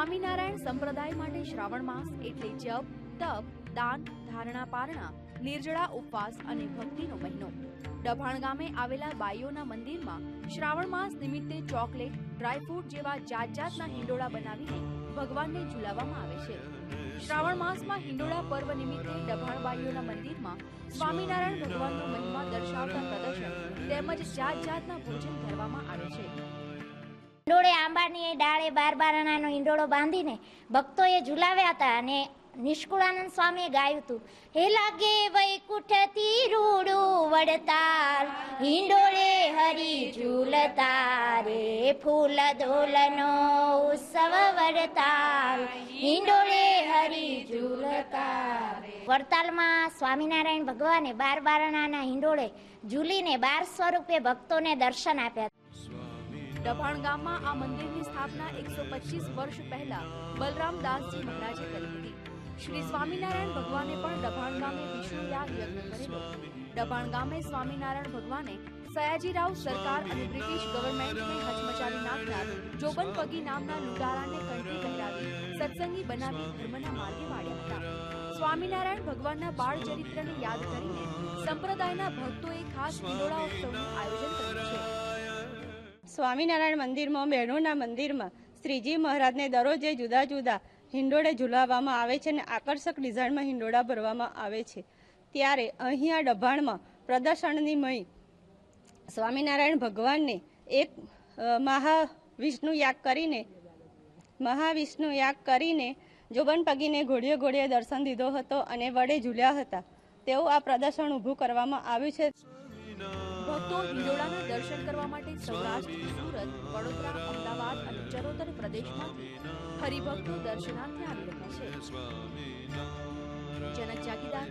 સ્વામિનારાયણ સંપ્રદાય માટે શ્રાવણ માસ એટલે જપ, તપ, દાન, ધારણા, પારણા, નિર્જળા ઉપવાસ અને ભક્તિનો મહિનો. ડભાણ ગામે આવેલા બાઈઓના મંદિરમાં શ્રાવણ માસ નિમિત્તે ચોકલેટ ડ્રાયફ્રૂટ જેવા જાત જાતના હિંડોળા બનાવીને ભગવાનને ઝુલાવવામાં આવે છે. શ્રાવણ માસમાં હિંડોળા પર્વ નિમિત્તે ડભાણ બાઈઓના મંદિરમાં સ્વામિનારાયણ ભગવાનનો મહિમા દર્શાવતા પ્રદર્શન તેમજ જાત જાતના ભોજન ધરવામાં આવે છે. હિંડોળે આંબાની ડાળે બાર બારણાનો હિંડોળો બાંધીને ભક્તોએ ઝુલાવ્યા હતા અને નિષ્કુળાનંદ સ્વામીએ ગાયું હતું, હે લાગે વૈકુંઠથી રૂડું વડતાલ, હિંડોળે હરી ઝૂલતા રે ફૂલ ધોલનો ઉત્સવ વડતાલ, હિંડોળે હરી ઝૂલતા વડતાલમાં સ્વામિનારાયણ ભગવાને બાર બારણાના હિંડોળે ઝૂલીને બાર સ્વરૂપે ભક્તોને દર્શન આપ્યા. ડભાણ ગામમાં આ મંદિરની સ્થાપના એકસો પચીસ વર્ષ પહેલા બલરામદાસજી મહારાજે કરી હતી. શ્રી સ્વામિનારાયણ ભગવાને પણ ડભાણ ગામે વિષ્ણુયાગ યજ્ઞ કરેલો. ડભાણ ગામે સ્વામિનારાયણ ભગવાને સયાજીરાવ સરકાર અને બ્રિટિશ ગવર્મેન્ટને હચમચાવી નાખનાર જોબન પગી નામના લૂંટારાને કંઠી પહેરાવી સત્સંગી બનાવી ધર્મના માર્ગે વાળ્યા હતા. સ્વામિનારાયણ ભગવાનના બાળ ચરિત્રને યાદ કરીને સંપ્રદાયના ભક્તોએ ખાસ હિંડોળા ઉત્સવનું આયોજન કર્યું છે. સ્વામિનારાયણ મંદિરમાં, બહેનોના મંદિરમાં શ્રીજી મહારાજને દરરોજે જુદા જુદા હિંડોળે ઝુલાવવામાં આવે છે અને આકર્ષક ડિઝાઇનમાં હિંડોળા ભરવામાં આવે છે. ત્યારે અહીંયા ડભાણમાં પ્રદર્શનની મય સ્વામિનારાયણ ભગવાનને એક મહાવિષ્ણુ યાગ કરીને, મહાવિષ્ણુ યાગ કરીને જોબન પગીને ઘોડીએ ઘોડીએ દર્શન દીધો હતો અને વડે ઝૂલ્યા હતા. તેવું આ પ્રદર્શન ઊભું કરવામાં આવ્યું છે. ભક્તો હિંડોળાના દર્શન કરવા માટે સૌરાષ્ટ્ર સુરત વડોદરા અમદાવાદ અને ચરોતર પ્રદેશમાંથી હરિભક્તો દર્શનાર્થે આવી રહ્યા છે. જનક જાગીદાર